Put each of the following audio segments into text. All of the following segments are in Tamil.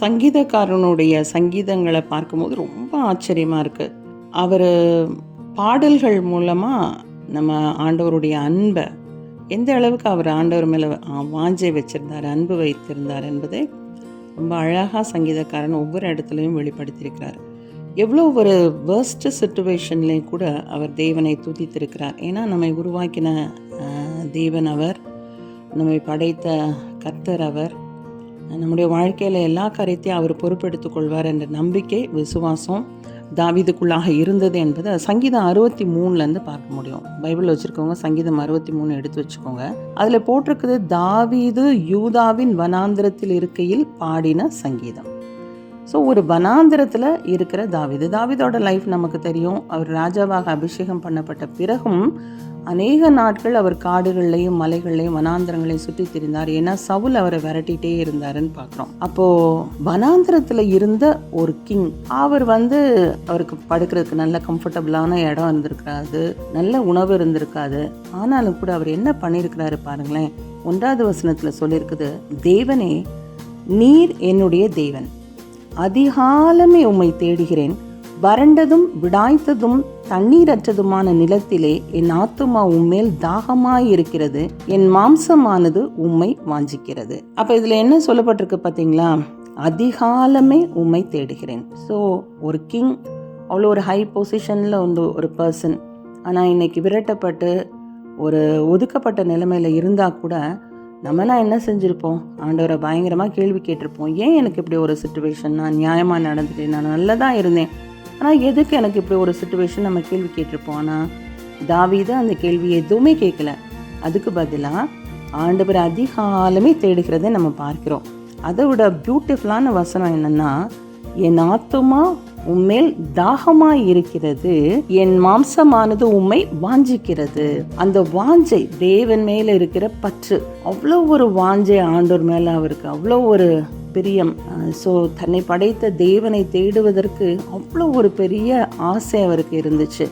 சங்கீதக்காரனுடைய சங்கீதங்களை பார்க்கும்போது ரொம்ப ஆச்சரியமாக இருக்குது அவர் பாடல்கள் மூலமாக நம்ம ஆண்டவருடைய அன்பை எந்த அளவுக்கு அவர் ஆண்டவர் மேலே வாஞ்சை வச்சிருந்தார் அன்பு வைத்திருந்தார் என்பதை ரொம்ப அழகாக சங்கீதக்காரன் ஒவ்வொரு இடத்துலையும் வெளிப்படுத்தியிருக்கிறார். எவ்வளோ ஒரு வேர்ஸ்ட் சுச்சுவேஷன்லேயும் கூட அவர் தேவனை துதித்திருக்கிறார். ஏன்னா நம்மை உருவாக்கின தேவன் அவர் நம்மை படைத்த கர்த்தர் அவர். நம்முடைய வாழ்க்கையில் எல்லா காரியத்தையும் அவர் பொறுப்பெடுத்துக் கொள்வார் என்ற நம்பிக்கை விசுவாசம் தாவீதுக்குள்ளாக இருந்தது என்பதை சங்கீதம் அறுபத்தி மூணுலேருந்து பார்க்க முடியும். பைபிள் வச்சுருக்கவங்க சங்கீதம் அறுபத்தி மூணு எடுத்து வச்சுக்கோங்க. அதில் போட்டிருக்குது தாவீது யூதாவின் வனாந்திரத்தில் இருக்கையில் பாடின சங்கீதம். ஸோ ஒரு வனாந்திரத்தில் இருக்கிற தாவீது. தாவீதோட லைஃப் நமக்கு தெரியும். அவர் ராஜாவாக அபிஷேகம் பண்ணப்பட்ட பிறகும் அநேக நாட்கள் அவர் காடுகள்லையும் மலைகள்லையும் வனாந்திரங்களையும் சுற்றி திரிந்தார். ஏன்னா சவுல் அவரை விரட்டிகிட்டே இருந்தாருன்னு பார்க்குறோம். அப்போது வனாந்திரத்தில் இருந்த ஒரு கிங் அவர் வந்து அவருக்கு படுக்கிறதுக்கு நல்ல கம்ஃபர்டபுளான இடம் இருந்திருக்காது. நல்ல உணவு இருந்திருக்காது. ஆனாலும் கூட அவர் என்ன பண்ணியிருக்கிறாரு பாருங்களேன். ஒன்றாவது வசனத்தில் சொல்லியிருக்குது தேவனே நீர் என்னுடைய தேவன். அதிகாலமே உம்மை தேடுகிறேன். வறண்டதும் விடாய்த்ததும் தண்ணீரற்றதுமான நிலத்திலே என் ஆத்துமா உம்மேல் தாகமாயிருக்கிறது. என் மாம்சமானது உம்மை வாஞ்சிக்கிறது. அப்ப இதுல என்ன சொல்லப்பட்டிருக்கு பாத்தீங்களா? அதிகாலமே உம்மை தேடுகிறேன். ஸோ ஒரு கிங் அவ்வளோ ஒரு ஹை பொசிஷனில் வந்து ஒரு பர்சன் ஆனால் இன்னைக்கு விரட்டப்பட்டு ஒரு ஒதுக்கப்பட்ட நிலைமையில் இருந்தால் கூட நம்மலாம் என்ன செஞ்சுருப்போம்? ஆண்டவரை பயங்கரமாக கேள்வி கேட்டிருப்போம். ஏன் எனக்கு இப்படி ஒரு சுச்சுவேஷன் நான் நியாயமாக நடந்துட்டேன் நான் நல்லதாக இருந்தேன்? ஆனால் எதுக்கு எனக்கு இப்படி ஒரு சுச்சுவேஷன் நம்ம கேள்வி கேட்டிருப்போம்? ஆனால் தாவீது அந்த கேள்வி எதுவுமே கேட்கல. அதுக்கு பதிலாக ஆண்டவர் அதிகாலமே தேடுகிறதை நம்ம பார்க்கிறோம். அதை விட பியூட்டிஃபுல்லான வசனம் என்னன்னா என் ஆத்துமா உம்மேல் தாகமாய் இருக்கிறது. என் மாம்சமானது உம்மை வாஞ்சிக்கிறது. அந்த வாஞ்சை தேவன் மேல இருக்கிற பற்று. அவ்வளோ ஒரு வாஞ்சை ஆண்டோர் மேல அவருக்கு. அவ்வளோ ஒரு பிரியம். ஸோ தன்னை படைத்த தேவனை தேடுவதற்கு அவ்வளோ ஒரு பெரிய ஆசை அவருக்கு இருந்துச்சு.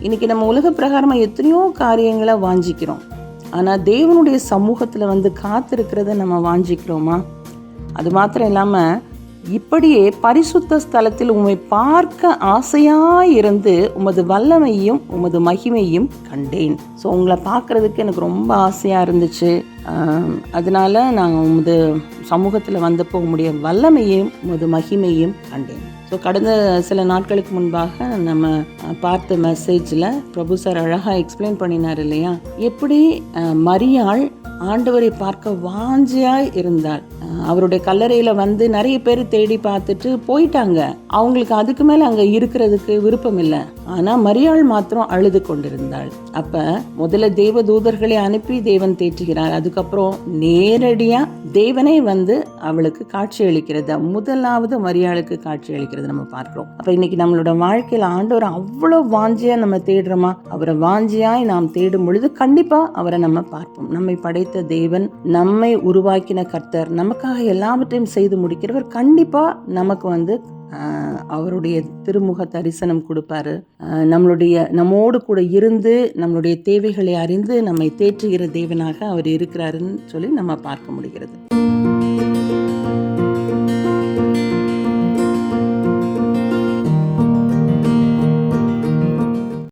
இன்னைக்கு நம்ம உலக பிரகாரமாக எத்தனையோ காரியங்களை வாஞ்சிக்கிறோம். ஆனால் தேவனுடைய சமூகத்தில் வந்து காத்திருக்கிறத நம்ம வாஞ்சிக்கிறோமா? அது மாத்திரம் இல்லாமல் இப்படியே பரிசுத்த ஸ்தலத்தில் உம்மை பார்க்க ஆசையாயிருந்து உமது வல்லமையும் உமது மகிமையும் கண்டேன். ஸோ உங்களை பார்க்கறதுக்கு எனக்கு ரொம்ப ஆசையாக இருந்துச்சு. அதனால நான் உமது சமூகத்தில் வந்தப்போ உம்முடைய வல்லமையும் உமது மகிமையும் கண்டேன். ஸோ கடந்த சில நாட்களுக்கு முன்பாக நம்ம பார்த்த மெசேஜில் பிரபு சார் அழகாக எக்ஸ்பிளைன் பண்ணினார் இல்லையா? எப்படி மரியாள் ஆண்டவரை பார்க்க வாஞ்சியாய் இருந்தாள் அவருடைய கல்லறையில் வந்து நிறைய பேர் தேடி பார்த்துட்டு போயிட்டாங்க. அவங்களுக்கு அதுக்கு மேலே அங்கே இருக்கிறதுக்கு விருப்பம் இல்லை. ஆனால் மரியாள் மாத்திரம் அழுது கொண்டிருந்தாள். அப்போ முதல்ல தேவ தூதர்களை அனுப்பி தேவன் தேற்றுகிறார். அதுக்கப்புறம் நேரடியாக தேவனே வந்து அவளுக்கு காட்சி அளிக்கிறது. முதலாவது மரியாளுக்கு காட்சி அளிக்கிறது நம்ம பார்க்கிறோம். அப்போ இன்னைக்கு நம்மளோட வாழ்க்கையில் ஆண்டவர் அவ்வளோ வாஞ்சியாக நம்ம தேடுறோமா? அவரை வாஞ்சியாய் நாம் தேடும் பொழுது கண்டிப்பாக அவரை நம்ம பார்ப்போம். நம்மை படைத்த தேவன் நம்மை உருவாக்கின கர்த்தர். நமக்காக எல்லாவற்றையும் செய்து முடிக்கிறவர் கண்டிப்பாக நமக்கு வந்து அவருடைய திருமுக தரிசனம் கொடுப்பாரு. நம்மளுடைய நம்மோடு கூட இருந்து நம்மளுடைய தேவைகளை அறிந்து நம்மை தேற்றுகிற தேவனாக அவர் இருக்கிறாருன்னு சொல்லி நம்ம பார்க்க முடிகிறது.